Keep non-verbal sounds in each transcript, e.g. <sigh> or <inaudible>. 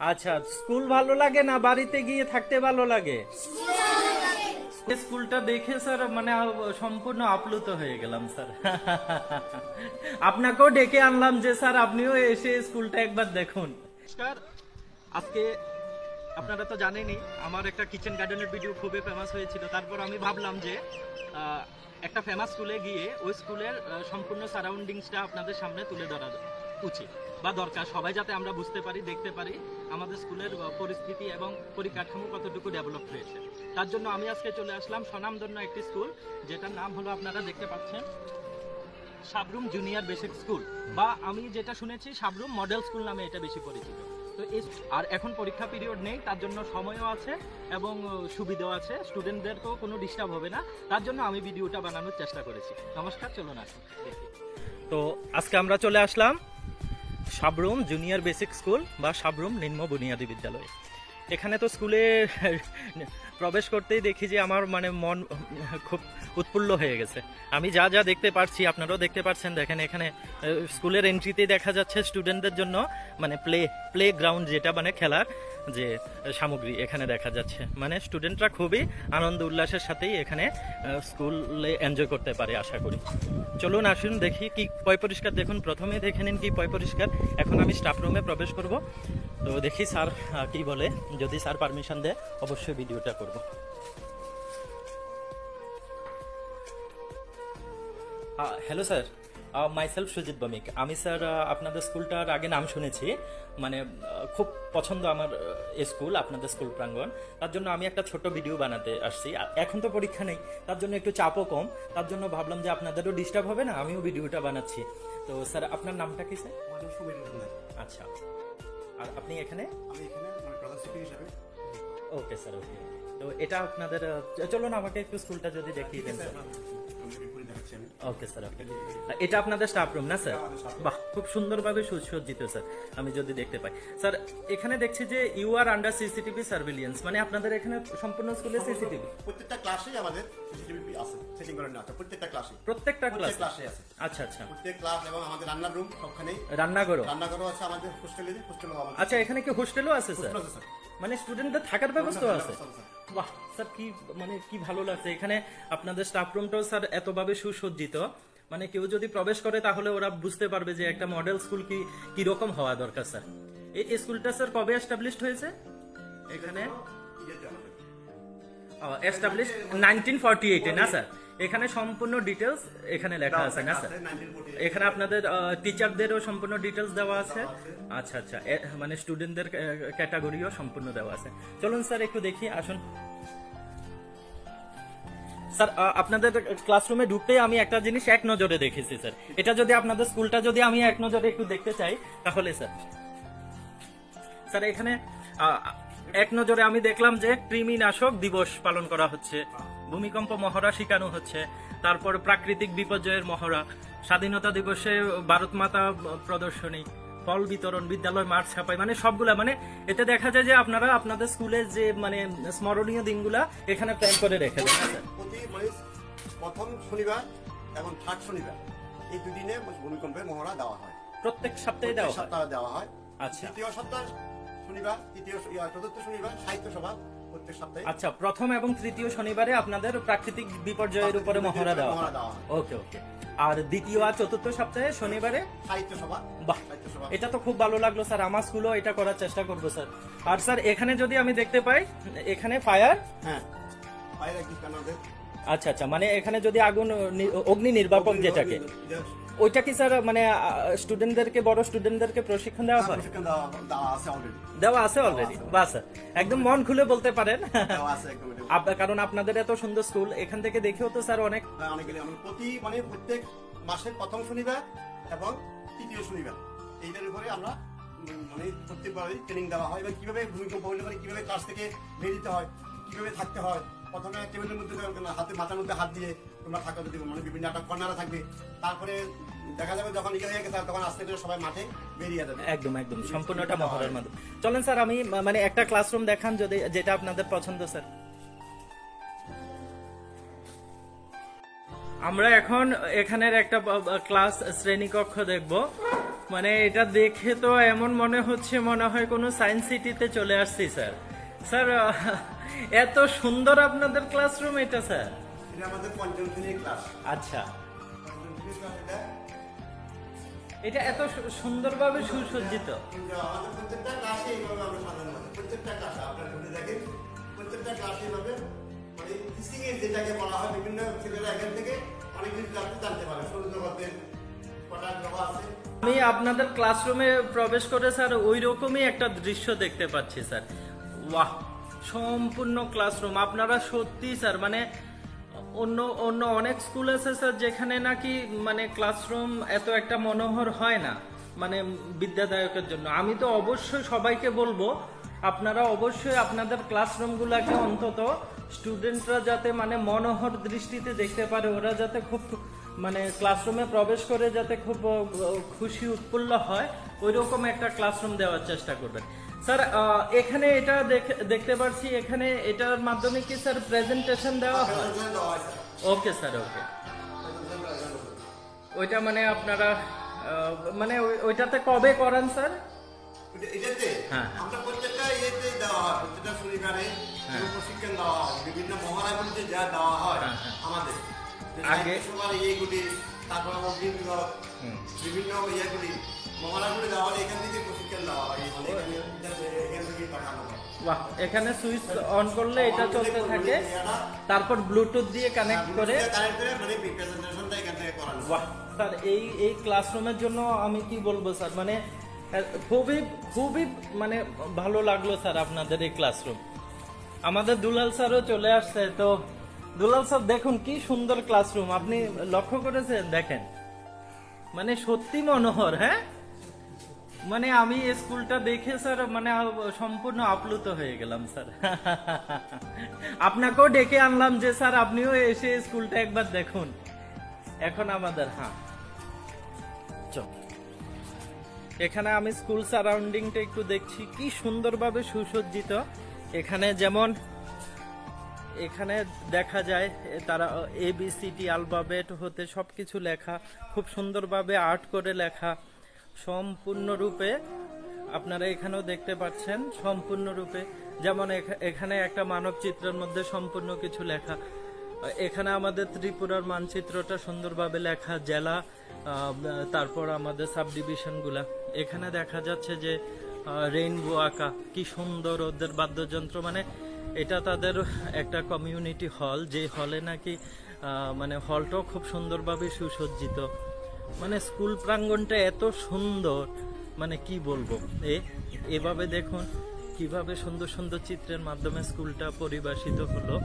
আচ্ছা স্কুল ভালো লাগে না? বাড়িতে গিয়ে থাকতে ভালো লাগে? স্কুলটা দেখে স্যার মানে সম্পূর্ণ আপ্লুত হয়ে গেলাম স্যার। <laughs> আপনাকেও ডেকে আনলাম যে স্যার আপনিও এসে স্কুলটা একবার দেখুন। নমস্কার। আজকে আপনারা তো জানেনই আমার একটা কিচেন গার্ডেনের ভিডিও খুবই ফেমাস হয়েছিল। তারপর আমি ভাবলাম যে একটা ফেমাস স্কুলে গিয়ে ওই স্কুলের সম্পূর্ণ সারাউন্ডিংসটা আপনাদের সামনে তুলে ধরা উচিত। বা দরকার। সবাই যাতে আমরা বুঝতে পারি, দেখতে পারি আমাদের স্কুলের পরিস্থিতি এবং পরিকাঠামো কতটুকু ডেভেলপ হয়েছে। তার জন্য আমি আজকে চলে আসলাম স্বনামধন্য একটি স্কুল, যেটার নাম হলো আপনারা দেখতে পাচ্ছেন, সাবরুম জুনিয়র বেসিক স্কুল। বা আমি যেটা শুনেছি, সাবরুম মডেল স্কুল নামে এটা বেশি পরিচিত। তো আর এখন পরীক্ষা পিরিয়ড নেই, তার জন্য সময়ও আছে এবং সুবিধাও আছে। স্টুডেন্টদেরকেও কোনো ডিস্টার্ব হবে না। তার জন্য আমি ভিডিওটা বানানোর চেষ্টা করেছি। নমস্কার, চলুন আসুন। তো আজকে আমরা চলে আসলাম সাবরুম জুনিয়র বেসিক স্কুল বা সাবরুম নিম্ন বুনিয়াদী বিদ্যালয়। এখানে তো স্কুলে প্রবেশ করতেই দেখি যে আমার মানে মন খুব উৎফুল্ল হয়ে গেছে। আমি যা যা দেখতে পারছি, আপনারাও দেখতে পাচ্ছেন দেখেন এখানে স্কুলের এন্ট্রিতেই দেখা যাচ্ছে স্টুডেন্টদের জন্য মানে প্লে প্লে গ্রাউন্ড যেটা মানে খেলার যে সামগ্রী এখানে দেখা যাচ্ছে। মানে স্টুডেন্টরা খুবই আনন্দ উল্লাসের সাথেই এখানে স্কুলে এনজয় করতে পারে আশা করি। চলুন আসুন দেখি কি পয় পরিষ্কার। দেখুন প্রথমে দেখে নিন কি পয় পরিষ্কার। এখন আমি স্টাফ রুমে প্রবেশ করব। তো দেখি স্যার কি বলে। যদি স্যার পারমিশন দেয় অবশ্যই ভিডিওটা করব। Hello sir myself Sujit Bhowmik. আমি স্যার আপনাদের স্কুলটার আগে নাম শুনেছি। মানে খুব পছন্দ আমার স্কুল আপনাদের স্কুল প্রাঙ্গণ। তার জন্য আমি একটা ছোট ভিডিও বানাতে আসছি। এখন তো পরীক্ষা নেই। তার জন্য একটু চাপও কম। তার জন্য ভাবলাম যে আপনাদেরও ডিস্টার্ব হবে না? আমিও ভিডিওটা বানাচ্ছি। তো স্যার আপনার নামটা কি স্যার। আচ্ছা। আর আপনি এখানে? আমি এখানে হিসাবে ওকে স্যার ওকে তো এটা আপনাদের চলুন আমাকে একটু স্কুলটা যদি দেখিয়ে দেন স্যার আমি ওকে স্যার ওকে এটা আপনাদের স্টাফ রুম না স্যার বাহ খুব সুন্দরভাবে সুসজ্জিত স্যার আমি যদি দেখতে পাই। স্যার এখানে দেখছি যে you are under CCTV surveillance মানে আপনাদের এখানে সম্পূর্ণ স্কুলে সিসিটিভি প্রত্যেকটা ক্লাসেই আমাদের সিসিটিভি আছে সেটিং করানো আছে প্রত্যেকটা ক্লাসে প্রত্যেকটা প্রত্যেক ক্লাস ক্লাসে আছে। আচ্ছা আচ্ছা। প্রত্যেক ক্লাস এবং আমাদের রান্নার রুম সবখানেই। রান্নাঘরও? রান্নাঘরও আছে আমাদের হোস্টেলে হোস্টেলও আচ্ছা এখানে কি হোস্টেলও আছে স্যার আছে স্যার মানে স্টুডেন্টদের থাকার ব্যবস্থা আছে? ব্যবস্থা আছে। বাহ স্যার কি মানে কি ভালো লাগছে। এখানে আপনাদের স্টাফ রুমটাও স্যার এতভাবে সুসজ্জিত। মানে কেউ যদি প্রবেশ করে তাহলে ওরা বুঝতে পারবে যে একটা মডেল স্কুল কি কি রকম হওয়া দরকার স্যার। এই স্কুলটা স্যার কবে এস্টাবলিশড হয়েছে? এখানে? এস্টাবলিশ নাইনটিন ফর্টি এইটে না স্যার? এখানে সম্পূর্ণ ডিটেলস এখানে লেখা আছে না স্যার এখানে আপনাদের টিচারদেরও সম্পূর্ণ ডিটেলস দেওয়া আছে। আচ্ছা আচ্ছা। মানে স্টুডেন্টদের ক্যাটাগরিও সম্পূর্ণ দেওয়া আছে। চলুন স্যার একটু দেখি আসুন। স্যার আপনাদের ক্লাসরুমে ঢুকতেই আমি একটা জিনিস এক নজরে দেখেছি স্যার। এটা যদি আপনাদের স্কুলটা যদি আমি এক নজরে একটু দেখতে চাই তাহলে স্যার। স্যার এখানে এক নজরে আমি দেখলাম যে কৃমিনাশক দিবস পালন করা হচ্ছে। ভূমিকম্প মহড়া শেখানো হচ্ছে। তারপর প্রাকৃতিক বিপর্যয়ের মহড়া। স্বাধীনতা দিবসে ভারত মাতা প্রদর্শনী ফল বিতরণ বিদ্যালয় মাঠ ছাপাই মানে সবগুলা মানে এতে দেখা যায় যে আপনারা আপনাদের স্কুলের যে মানে স্মরণীয় দিনগুলা এখানে প্ল্যান করে রেখে দেন। মানে প্রথম শনিবার এবং থার্ড শনিবার এই দুদিনে ভূমিকম্পের মহড়া দেওয়া হয়। প্রত্যেক সপ্তাহে দেওয়া সপ্তাহে দেওয়া হয়। আচ্ছা। তৃতীয় সপ্তাহ শনিবার তৃতীয় চতুর্থ শনিবার সাহিত্য সভা প্রত্যেক সপ্তাহে। আচ্ছা প্রথম এবং তৃতীয় শনিবারে আপনাদের প্রাকৃতিক বিপর্যয়ের উপরে মহড়া দেওয়া মহড়া দেওয়া হয়। ওকে ওকে। আর দ্বিতীয় আর চতুর্থ সপ্তাহে শনিবারে? সাহিত্য সভা বাহ সাহিত্য সভা এটা তো খুব ভালো লাগল স্যার। আমার স্কুলও এটা করার চেষ্টা করব স্যার। আর স্যার এখানে যদি আমি দেখতে পাই এখানে ফায়ার হ্যাঁ। বাইরে কি আমাদের আচ্ছা আচ্ছা। মানে এখানে যদি আগুন নি- অগ্নি নির্বাপক যেটাকে। ওইটা কি স্যার মানে স্টুডেন্টদেরকে বড় স্টুডেন্টদেরকে প্রশিক্ষণ দেওয়া হয়? প্রশিক্ষণ দেওয়া আছে অলরেডি দেওয়া আছে অলরেডি বাহ স্যার একদম মন খুলে বলতে পারেন। কারণ আপনাদের এত সুন্দর স্কুল এখান থেকে দেখেও তো স্যার অনেক আমরা প্রতি মানে প্রত্যেক মাসের প্রথম শনিবার এবং তৃতীয় শনিবার। এইটার উপরে আমরা মানে প্রত্যেকবারই ট্রেনিং দেওয়া হয় এবং কীভাবে ভূমিকম্প হলে মানে কীভাবে ক্লাস থেকে বেরিতে হয় কীভাবে থাকতে হয় প্রথমে টেবিলের মধ্যে হাতে মাথার মধ্যে হাত দিয়ে তোমরা থাকো, যদি মানে বিভিন্ন একটা কর্নারে থাকবে। তারপরে দেখা যাবে যখন ইয়ে হয়ে গেছে তখন আস্তে করে সবাই মাঠে বেরিয়ে যাবে। একদম একদম, সম্পূর্ণটা মহড়ার মাধ্যমে চলেন স্যার, আমি মানে একটা ক্লাসরুম দেখান যদি যেটা আপনাদের পছন্দ, স্যার। আমরা এখন এখানের একটা ক্লাস শ্রেণীকক্ষ দেখব। মানে এটা দেখে তো এমন মনে হচ্ছে মনে হয় কোনো সায়েন্স সিটিতে চলে আসছি, স্যার। স্যার এত সুন্দর আপনাদের ক্লাসরুম এটা, স্যার। এটা আমাদের পঞ্চম শ্রেণির ক্লাস আচ্ছা। পঞ্চম শ্রেণির ক্লাস এটা। এটা এত সুন্দরভাবে সুসজ্জিত। আমাদের প্রত্যেকটা ক্লাসে এইভাবে আমরা সাজানো প্রত্যেকটা ক্লাসে আপনারা ঘুরে দেখেন প্রত্যেকটা ক্লাসে এইভাবে মানে টিচিং এর যেটাকে বলা হয় বিভিন্ন ছেলেরা এখান থেকে অনেক কিছু জানতে জানতে পারে। সৌরজগতের আমি আপনাদের ক্লাসরুমে প্রবেশ করে স্যার ওই রকমই একটা দৃশ্য দেখতে পাচ্ছি স্যার। ওয়াহ সম্পূর্ণ ক্লাসরুম আপনারা সত্যি স্যার মানে অন্য অন্য অনেক স্কুল আছে স্যার যেখানে নাকি মানে ক্লাসরুম এত একটা মনোহর হয় না মানে বিদ্যাদায়কের জন্য। আমি তো অবশ্যই সবাইকে বলব, আপনারা অবশ্যই আপনাদের ক্লাসরুমগুলোকে অন্তত স্টুডেন্টরা যাতে মানে মনোহর দৃষ্টিতে দেখতে পারে, ওরা যাতে খুব মানে ক্লাসরুমে প্রবেশ করে যাতে খুব খুশি, উৎফুল্ল হয় ওই রকম একটা ক্লাসরুম দেওয়ার চেষ্টা করবেন। স্যার এখানে এটা দেখে- দেখতে পাচ্ছি এখানে এটার মাধ্যমে কি স্যার প্রেজেন্টেশন দেওয়া হয় হয় ওকে স্যার ওকে হয়। ওইটা মানে আপনারা মানে ওইটাতে কবে করান স্যার এটাতে হ্যাঁ। আমরা প্রত্যেকটা ইয়েতে দেওয়া হয় প্রত্যেকটা শনিবারে হ্যাঁ। প্রশিক্ষণ দেওয়া হয় বিভিন্ন মহারাগুলিতে যা দেওয়া হয় হ্যাঁ, হ্যাঁ। আমাদের আগে- সবার ইয়েগুলি তারপর। বিভিন্ন ইয়েগুলি মহারাগুলি দেওয়া এখান থেকে প্রশিক্ষণ দেওয়া হয়। এখানে এখান থেকে পাঠানো হয়। বাহ এখানে সুইচ অন করলে এটা চলতে থাকে। তারপর ব্লুটুথ দিয়ে কানেক্ট করে মানে হয়। বাহ স্যার এই এই ক্লাসরুমের জন্য আমি কি বলব স্যার? মানে খুবই খুবই মানে ভালো লাগল স্যার আপনাদের এই ক্লাসরুম আমাদের দুলাল স্যারও চলে আসছে তো দুলাল স্যার দেখুন কি সুন্দর ক্লাসরুম আপনি লক্ষ্য করেছেন? দেখেন। মানে সত্যি মনোহর হ্যাঁ? মানে আমি স্কুলটা দেখে, স্যার মানে সম্পূর্ণ আপ্লুত হয়ে গেলাম, স্যার। <laughs> আপনাকেও ডেকে আনলাম যে, স্যার, আপনিও এসে স্কুলটা একবার দেখুন। এখন আমাদের হ্যাঁ। চল। এখানে আমি স্কুল সারাউন্ডিংটা একটু দেখছি, কি সুন্দরভাবে সুসজ্জিত। এখানে যেমন, এখানে দেখা যায়, তারা A B C T alphabet হতে সবকিছু লেখা, খুব সুন্দরভাবে আর্ট করে লেখা। সম্পূর্ণরূপে আপনারা এখানেও দেখতে পাচ্ছেন, সম্পূর্ণরূপে। যেমন এখা- এখানে একটা মানব চিত্রের মধ্যে সম্পূর্ণ কিছু লেখা। এখানে আমাদের ত্রিপুরার মানচিত্রটা সুন্দরভাবে লেখা, জেলা তারপর আমাদের সাব ডিভিশনগুলা এখানে দেখা যাচ্ছে যে রেইনবো আঁকা, কি সুন্দর ওদের বাদ্যযন্ত্র। মানে এটা তাদের একটা কমিউনিটি হল, যে হলে নাকি মানে হলটাও খুব সুন্দরভাবে সুসজ্জিত। মানে স্কুল প্রাঙ্গণটা এত সুন্দর মানে কি বলব? এ, এভাবে দেখুন কীভাবে সুন্দর সুন্দর চিত্রের মাধ্যমে স্কুলটা পরিবেশিত হলো।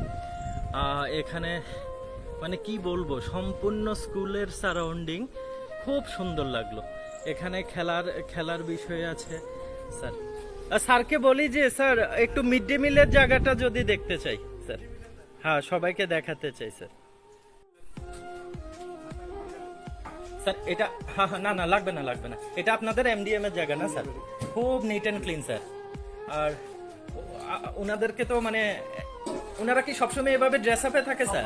এখানে মানে কি বলব, সম্পূর্ণ স্কুলের সারাউন্ডিং খুব সুন্দর লাগল। এখানে খেলার খেলার বিষয় আছে, স্যার। স্যারকে বলি যে, স্যার, একটু মিড ডে মিলের জায়গাটা যদি দেখতে চাই, স্যার। হ্যাঁ সবাইকে দেখাতে চাই, স্যার। স্যার এটা হ্যাঁ হ্যাঁ না না লাগবে না লাগবে না। এটা আপনাদের এমডিএম এর জায়গা না স্যার? খুব নিট অ্যান্ড ক্লিন স্যার। আর ওনাদেরকে তো মানে ওনারা কি সবসময় এভাবে ড্রেস আপে থাকে স্যার?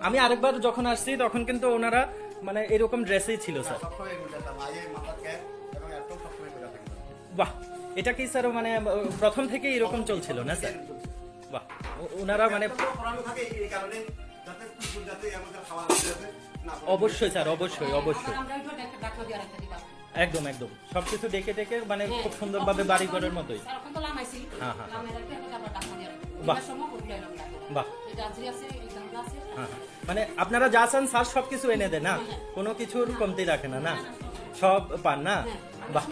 আমি আরেকবার যখন আসছি তখন কিন্তু ওনারা মানে এরকম ড্রেসেই ছিল স্যার। করে থাকে বাহ! এটা কি স্যার মানে প্রথম থেকেই এরকম চলছিল না স্যার? বাহ! ওনারা মানে থাকে এই- এই কারণে যাতে যাতে আমাদের খাওয়া। অবশ্যই স্যার অবশ্যই অবশ্যই। একদম একদম সবকিছু দেখে দেখে মানে খুব সুন্দরভাবে বাড়ি ঘরের মতোই। হ্যাঁ, হ্যাঁ। রাখব। বাহ। বাহ এই জার্সি আছে, এই জামা আছে। হ্যাঁ হ্যাঁ। মানে আপনারা যা চান স্যার সবকিছু এনে দেন না কোনো কিছুর কমতি রাখে না না সব পান না হ্যাঁ, বাহ।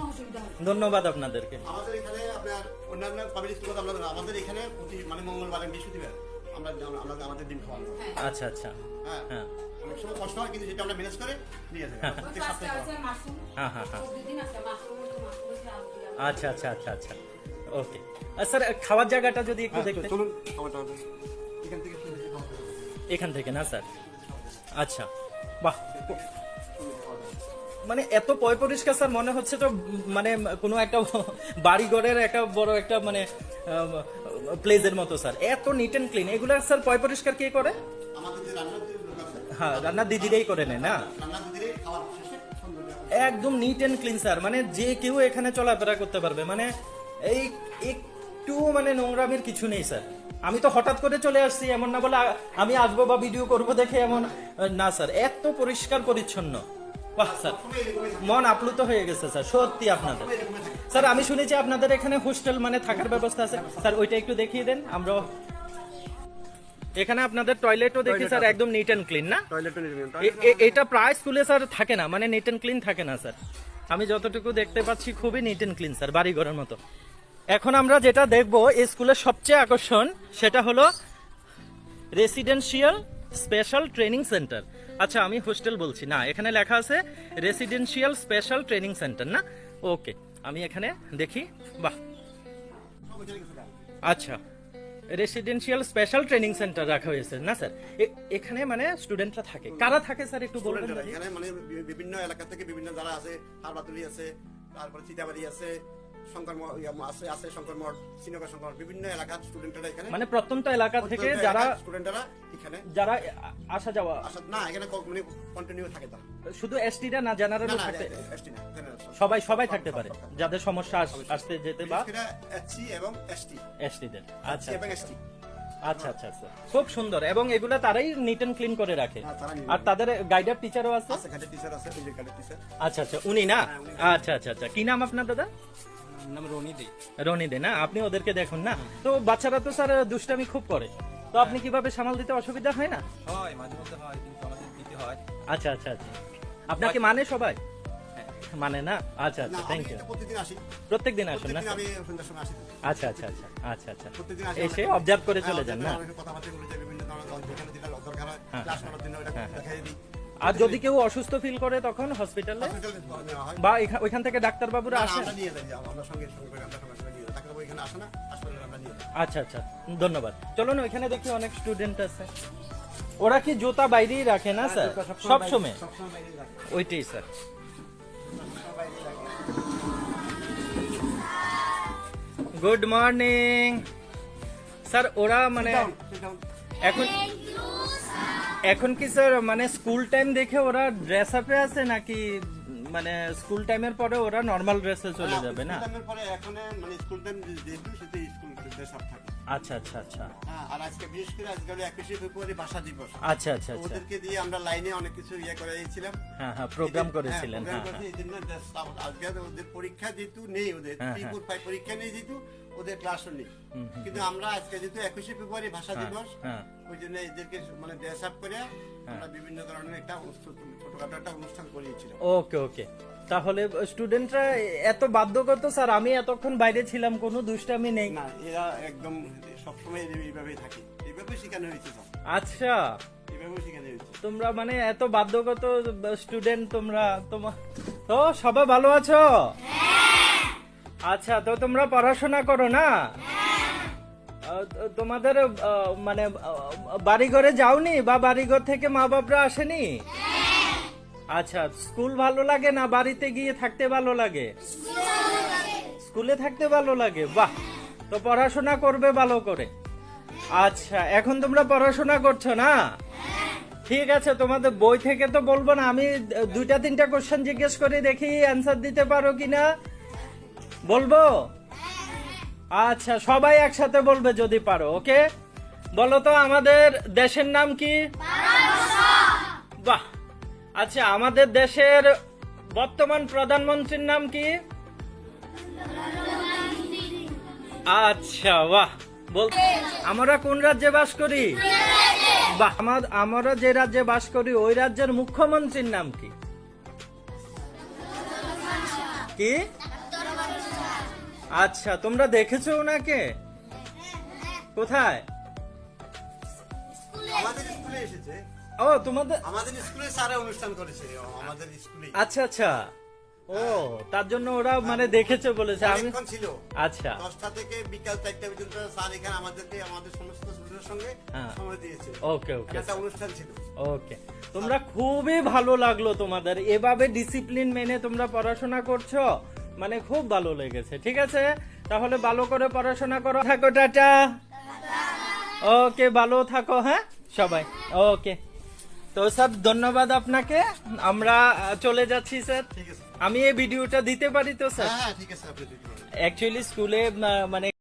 ধন্যবাদ আপনাদেরকে আমাদের এখানে আপনার অন্যান্য পাবলিক স্কুল আমরা আমাদের এখানে প্রতি মানে মঙ্গলবার বৃহস্পতিবার আমরা আমরা আমাদের ডিম খাওয়ানো হয়। হ্যাঁ। আচ্ছা আচ্ছা হ্যাঁ হ্যাঁ কষ্ট হয় কিন্তু সেটা আমরা ম্যানেজ করে নিয়ে যাই। প্রত্যেক সপ্তাহে হ্যাঁ হ্যাঁ হ্যাঁ। দিয়ে। আচ্ছা আচ্ছা আচ্ছা আচ্ছা। ওকে। আর স্যার খাওয়ার জায়গাটা যদি একটু দেখতে হ্যাঁ, চলুন আমাদের আমাদের এখান থেকে। এখান থেকে না স্যার? আচ্ছা। বাহ। মানে এত পয় পরিষ্কার স্যার মনে হচ্ছে তো মানে কোনো একটা বাড়ি ঘরের একটা বড় একটা মানে প্লেসের মতো স্যার। এত নিট অ্যান্ড ক্লিন এগুলো স্যার পয় পরিষ্কার কে করে? হ্যাঁ রান্না দিদিরাই করে নেয় না? একদম নিট অ্যান্ড ক্লিন স্যার মানে যে কেউ এখানে চলাফেরা করতে পারবে। মানে এই একটু মানে নোংরামের কিছু নেই স্যার আমি তো হঠাৎ করে চলে আসছি এমন না বলে আমি আসব বা ভিডিও করব দেখে এমন না স্যার এত পরিষ্কার পরিচ্ছন্ন। বাহ স্যার মন আপ্লুত হয়ে গেছে স্যার সত্যি আপনাদের। স্যার আমি শুনেছি আপনাদের এখানে হোস্টেল মানে থাকার ব্যবস্থা আছে। স্যার ওইটা একটু দেখিয়ে দেন। আমরা এখানে আপনাদের টয়লেটও দেখি স্যার একদম নিট অ্যান্ড ক্লিন না? এটা প্রায় স্কুলে স্যার থাকে না মানে নিট অ্যান্ড ক্লিন থাকে না স্যার। আমি যতটুকু দেখতে পাচ্ছি খুবই নিট অ্যান্ড ক্লিন স্যার বাড়ি ঘরের মতো। এখন আমরা যেটা দেখব এই স্কুলের সবচেয়ে আকর্ষণ সেটা হলো রেসিডেন্সিয়াল স্পেশাল ট্রেনিং সেন্টার আচ্ছা আমি হোস্টেল বলছি। না এখানে লেখা আছে রেসিডেন্সিয়াল স্পেশাল ট্রেনিং সেন্টার না? ওকে আমি এখানে দেখি। বাহ। আচ্ছা। রেসিডেন্সিয়াল স্পেশাল ট্রেনিং সেন্টার রাখা হয়েছে। না স্যার? এখানে মানে স্টুডেন্টরা থাকে। কারা থাকে স্যার একটু বলবেন এখানে মানে বিভিন্ন এলাকা থেকে বিভিন্ন যারা আছে হারবাতুলি আছে তারপরে চিতাবাড়ি আছে আছে আছে শঙ্কর বিভিন্ন এলাকার স্টুডেন্টরা এখানে। মানে প্রত্যন্ত এলাকা থেকে যারা স্টুডেন্টরা এখানে। যারা আসা যাওয়া আসা না এখানে ক- মানে কন্টিনিউ থাকে শুধু এসটিরা না এসটি general সব। সবাই সবাই থাকতে পারে যাদের সমস্যা আসতে যেতে বা বিশেষ এবং এসটি এসটিদের আচ্ছা এবং এসটি আচ্ছা আচ্ছা আচ্ছা। খুব সুন্দর। এবং এগুলা তারাই নিট এন্ড ক্লিন করে রাখে। হ্যাঁ, আর তাদের গাইডার টিচারও আছে? আচ্ছা আচ্ছা উনি না? হ্যাঁ, আচ্ছা আচ্ছা আচ্ছা। কি নাম আপনার দাদা? নাম রনি দে। রনি দে না? আপনি ওদেরকে দেখুন না? তো বাচ্চারা তো স্যার দুষ্টামি খুব করে। তো আপনি কীভাবে সামাল দিতে অসুবিধা হয় না? হয় মাঝে মধ্যে হয় কিন্তু আমাদের দিতে হয়। আচ্ছা আচ্ছা আচ্ছা। আপনাকে মানে সবাই? মানে না? আচ্ছা আচ্ছা থ্যাংক ইউ এটা প্রতিদিন আসি। প্রত্যেক দিন আসেন না? আমি সন্ধ্যার সময় আসি। আচ্ছা আচ্ছা আচ্ছা আচ্ছা আচ্ছা। আসি এসে অবজার্ভ করে হ্যাঁ, চলে যান না? কথাবার্তা বলে যায় বিভিন্ন ধরনের যেখানে যেটা দরকার হয় হ্যাঁ, ক্লাস করার জন্য ওটা দেখাই দিই। আর যদি কেউ অসুস্থ ফিল করে তখন হসপিটালে হয়। বা ওইখান থেকে ডাক্তার বাবুরা না, না, আসেন? আমরা নিয়ে যাই আমরা সঙ্গে সঙ্গে আমরা সঙ্গে সঙ্গে নিয়ে যাই। ডাক্তারবাবু এখানে আসে না হাসপাতালে আমরা নিয়ে আচ্ছা আচ্ছা ধন্যবাদ। চলুন ওইখানে দেখি অনেক স্টুডেন্ট আছে। ওরা কি জুতা বাইরেই রাখে না স্যার? সব সময় সবসময়? ওইটাই স্যার। গুড মর্নিং স্যার ওরা মানে. এখন এখন কি স্যার মানে স্কুল টাইম দেখে ওরা ড্রেস আপে আছে নাকি মানে স্কুল টাইমের পরে ওরা নর্মাল ড্রেসে চলে যাবে না? পরে এখন মানে স্কুল টাইম যেহেতু সেটা স্কুল ড্রেস আপ থাকে। আচ্ছা আচ্ছা আচ্ছা। হ্যাঁ, আর আজকে বিশেষ করে আজকে হলো একুশে ফেব্রুয়ারি ভাষা দিবস। আচ্ছা আচ্ছা আচ্ছা। ওদেরকে দিয়ে আমরা লাইনে অনেক কিছু ইয়ে করে দিয়েছিলাম হ্যাঁ হ্যাঁ প্রোগ্রাম করেছিলেন হ্যাঁ, হ্যাঁ। program করেছি, এই জন্য আজকে ওদের পরীক্ষা যেহেতু নেই ওদের হ্যাঁ, হ্যাঁ। ফোর ফাইভ পরীক্ষা নেই যেহেতু ওদের ক্লাসও নেই। কিন্তু আমরা আজকে যেহেতু একুশে ফেব্রুয়ারি ভাষা হ্যাঁ, দিবস হ্যাঁ। ওই জন্য এদেরকে মানে ড্রেস আপ করে আমরা বিভিন্ন ধরনের একটা অনুষ্ঠান ছোটখাটো একটা অনুষ্ঠান করিয়েছিলাম। ওকে ওকে। তাহলে স্টুডেন্টরা এত বাধ্যগত স্যার আমি এতক্ষণ বাইরে ছিলাম কোনো দুষ্টামি নেই। না এরা একদম সবসময় এইভাবেই থাকে। এইভাবে শেখানো হয়েছে আচ্ছা। এইভাবেই শেখানো হয়েছে। তোমরা মানে এত বাধ্যগত স্টুডেন্ট তোমরা তোমার তো সবাই ভালো আছো? আচ্ছা তো তোমরা পড়াশোনা করো না? তো- তোমাদের মানে বাড়ি ঘরে যাওনি বা বাড়িঘর থেকে মা বাপরা আসেনি আচ্ছা স্কুল ভালো লাগে না বাড়িতে গিয়ে থাকতে ভালো লাগে? স্কুলে থাকতে ভালো লাগে? বাহ, তো পড়াশোনা করবে ভালো করে। আচ্ছা এখন তোমরা পড়াশোনা করছ না? ঠিক আছে, তোমাদের বই থেকে তো বলব না, আমি দুইটা, তিনটা কোশ্চেন জিজ্ঞেস করে দেখি অ্যান্সার দিতে পারো কিনা? বলব? আচ্ছা সবাই একসাথে বলবে যদি পারো, ওকে? বলো তো, আমাদের দেশের নাম কি? বাহ আচ্ছা আমাদের দেশের বর্তমান প্রধানমন্ত্রীর নাম কি? আচ্ছা বাহ। বল আমরা কোন রাজ্যে বাস করি? আমরা যে রাজ্যে বাস করি, ওই রাজ্যের মুখ্যমন্ত্রীর নাম কি? কি? আচ্ছা তোমরা দেখেছ ওনাকে? কোথায়? ও তোমাদের আমাদের স্কুলে স্যারা অনুষ্ঠান করেছে। আমাদের স্কুলে আচ্ছা আচ্ছা। ও তার জন্য ওরা মানে দেখেছে বলেছে। আমি ছিল। আচ্ছা। দশটা থেকে বিকাল চারটা পর্যন্ত স্যার এখানে আমাদেরকে আমাদের সমস্ত স্টুডেন্টের সঙ্গে হ্যাঁ। সময় দিয়েছে। ওকে ওকে। একটা অনুষ্ঠান ছিল। ওকে। তোমরা খুবই ভালো লাগল তোমাদের। এভাবে ডিসিপ্লিন মেনে তোমরা পড়াশোনা করছ মানে খুব ভালো লেগেছে। ঠিক আছে? তাহলে ভালো করে পড়াশোনা করো। থাকো টাটা। ওকে ভালো থাকো হ্যাঁ? সবাই। ওকে। তো স্যার ধন্যবাদ আপনাকে। আমরা চলে যাচ্ছি স্যার। আমি এই ভিডিওটা দিতে পারি তো স্যার? হ্যাঁ হ্যাঁ অ্যাকচুয়ালি স্কুলে মানে